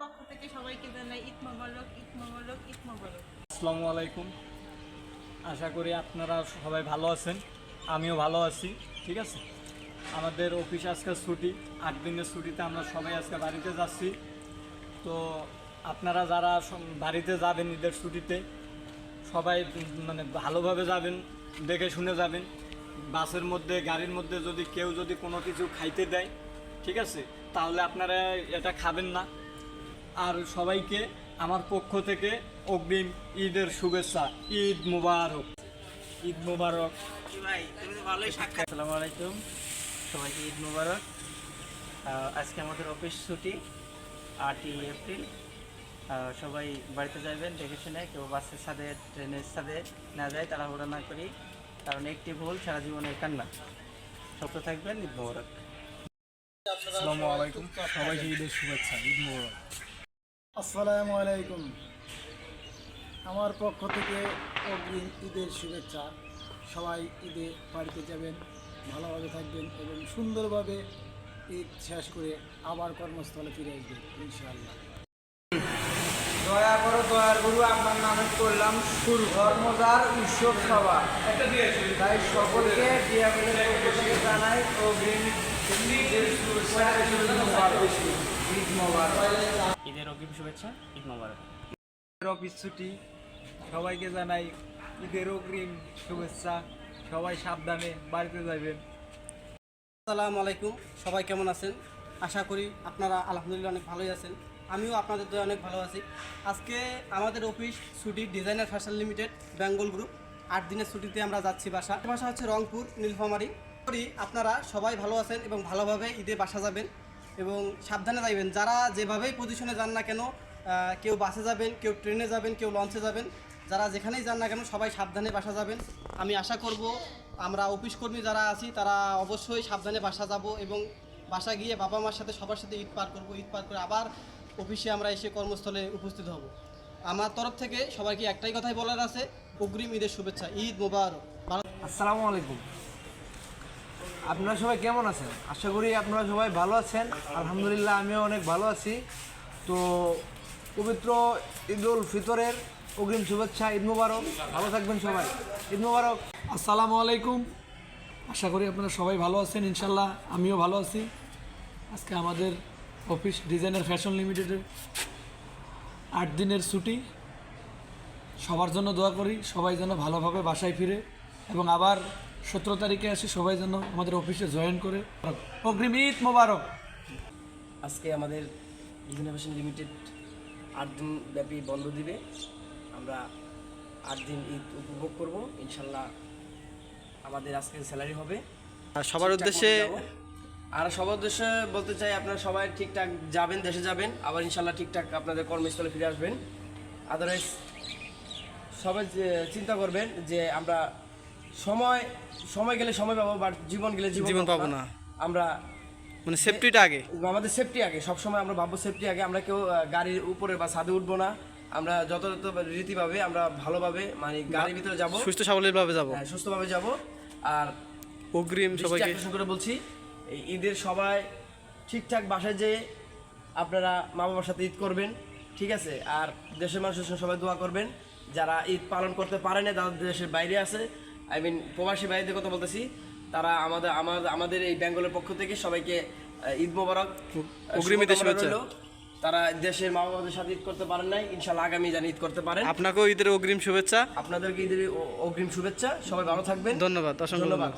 পক্ষ আসসালামু আলাইকুম। আশা করি আপনারা সবাই ভালো আছেন। আমিও ভালো আছি, ঠিক আছে? আমাদের অফিস আজকে ছুটি, আট দিনের ছুটিতে আমরা সবাই আজকে বাড়িতে যাচ্ছি। তো আপনারা যারা বাড়িতে যাবেন ঈদের ছুটিতে, সবাই মানে ভালোভাবে যাবেন, দেখে শুনে যাবেন। বাসের মধ্যে, গাড়ির মধ্যে যদি কেউ যদি কোনো কিছু খাইতে দেয়, ঠিক আছে? তাহলে আপনারা এটা খাবেন না। আর সবাইকে আমার পক্ষ থেকে অগ্রিম ঈদের শুভেচ্ছা। ঈদ মুবারক। ঈদ মুবারক। আসসালামু আলাইকুম। সবাইকে ঈদ মুবারক। আজকে আমাদের অফিস ছুটি আটই এপ্রিল। সবাই বাড়িতে যাবেন দেখে শুনে কেউ বাসের সাথে ট্রেনের সাথে না যায় তাড়াহুড়া না করি কারণ একটি ভুল সারা জীবনের কান্না। সত্য থাকবেন ঈদ মুবারক। আসসালামু আলাইকুম। সবাইকে ঈদের শুভেচ্ছা ঈদ মুবারক। আসসালামু আলাইকুম। আমার পক্ষ থেকে অগ্রিম ঈদের শুভেচ্ছা। সবাই ঈদে বাড়িতে যাবেন, ভালোভাবে থাকবেন এবং সুন্দরভাবে ঈদ শেষ করে আবার কর্মস্থলে ফিরে আসবেন, ইনশাআল্লাহ। দয়া করো দয়ার আপনার নামে করলাম শুরু ধর্মদার উৎসব সভা। তাই সকলকে জানাই অগ্রিম ঈদ মোবারক। অগ্রিম শুভেচ্ছা ঈদ মুবারক। অফিস ছুটি সবাইকে জানাই ঈদের অগ্রিম শুভেচ্ছা সবাই সাবধানে বাড়িতে যাবেন আসসালামু আলাইকুম সবাই কেমন আছেন? আশা করি আপনারা আলহামদুলিল্লাহ অনেক ভালোই আছেন। আমিও আপনাদের দয়ে অনেক ভালো আছি। আজকে আমাদের অফিস ছুটি designer fashion limited Bengal group. আট দিনের ছুটিতে আমরা যাচ্ছি বাসা। বাসা হচ্ছে রংপুর নীলফামারী। করি আপনারা সবাই ভালো আছেন এবং ভালোভাবে ঈদে বাসা যাবেন। এবং সাবধানে যাইবেন। যারা যেভাবেই পজিশনে যান না কেন কেউ বাসে যাবেন, কেউ ট্রেনে যাবেন, কেউ লঞ্চে যাবেন, যারা যেখানেই যান না কেন সবাই সাবধানে বাসা যাবেন। আমি আশা করব আমরা অফিস কর্মী যারা আছি, তারা অবশ্যই সাবধানে বাসা যাব এবং বাসা গিয়ে বাবা মার সাথে সবার সাথে ঈদ পার করব, ঈদ পার করে আবার অফিসে আমরা এসে কর্মস্থলে উপস্থিত হব। আমার তরফ থেকে সবাইকে একটাই কথাই বলার আছে, অগ্রিম ঈদের শুভেচ্ছা, ঈদ মোবারক। আসসালামু আলাইকুম। আপনারা সবাই কেমন আছেন? আশা করি আপনারা সবাই ভালো আছেন। আলহামদুলিল্লাহ আমিও অনেক ভালো আছি। তো পবিত্র ঈদ উল ফিতরের অগ্রিম শুভেচ্ছা, ঈদ মুবারক। ভালো থাকবেন সবাই। ঈদ মুবারক। আসসালামু আলাইকুম। আশা করি আপনারা সবাই ভালো আছেন ইনশাল্লাহ আমিও ভালো আছি। আজকে আমাদের অফিস ডিজাইনার ফ্যাশন লিমিটেডের আট দিনের ছুটি। সবার জন্য দোয়া করি, সবাই যেন ভালোভাবে বাসায় ফিরে এবং আবার সতেরো তারিখে আসি সবাই যেন আমাদের অফিসে জয়েন করে। অগ্রিম ঈদ মোবারক। আজকে আমাদের ইনোভেশন লিমিটেড আট দিন ব্যাপী বন্ধ দিবে। আমরা আট দিন ঈদ উপভোগ করব। ইনশাল্লাহ আমাদের আজকে স্যালারি হবে। সবার উদ্দেশ্যে। আর সবার উদ্দেশ্যে বলতে চাই আপনারা সবাই ঠিকঠাক যাবেন দেশে যাবেন। আবার ইনশাল্লাহ ঠিকঠাক আপনাদের কর্মস্থলে ফিরে আসবেন। আদারওয়াইজ সবাই চিন্তা করবেন যে আমরা সময় সময় গেলে সময় পাবো বাট জীবন গেলে জীবন পাবো না। আমরা মানে সেফটিটা আগে। আমাদের সেফটি আগে সবসময় আমরা ভাববো সেফটি আগে। আমরা কেউ গাড়ির উপরে বা ছাদে উঠবো না। আমরা যথাযথ রীতিভাবে আমরা ভালোভাবে মানে গাড়ির ভিতরে যাব। সুস্থ স্বাবলম্বীভাবে যাব। সুস্থভাবে যাব। আর অগ্রিম আকর্ষণ করে বলছি এই ঈদের সবাই ঠিকঠাক বাসায় যেয়ে আপনারা মা বাবার সাথে ঈদ করবেন ঠিক আছে? আর দেশের মানুষের সঙ্গে সবাই দোয়া করবেন। যারা ঈদ পালন করতে পারে না তারা দেশের বাইরে আছে। আই মিন প্রবাসী ভাইদের কথা বলতেছি তারা আমাদের আমাদের আমাদের এই বেঙ্গলের পক্ষ থেকে সবাইকে ঈদ মোবারক। তারা দেশের মা বাবাদের সাথে ঈদ করতে পারেন নাই ইনশাল্লাহ আগামী জানি ঈদ করতে পারেন। আপনাকেও ঈদের অগ্রিম শুভেচ্ছা। আপনাদেরকে ঈদের অগ্রিম শুভেচ্ছা সবাই ভালো থাকবেন। ধন্যবাদ অসংখ্য ধন্যবাদ।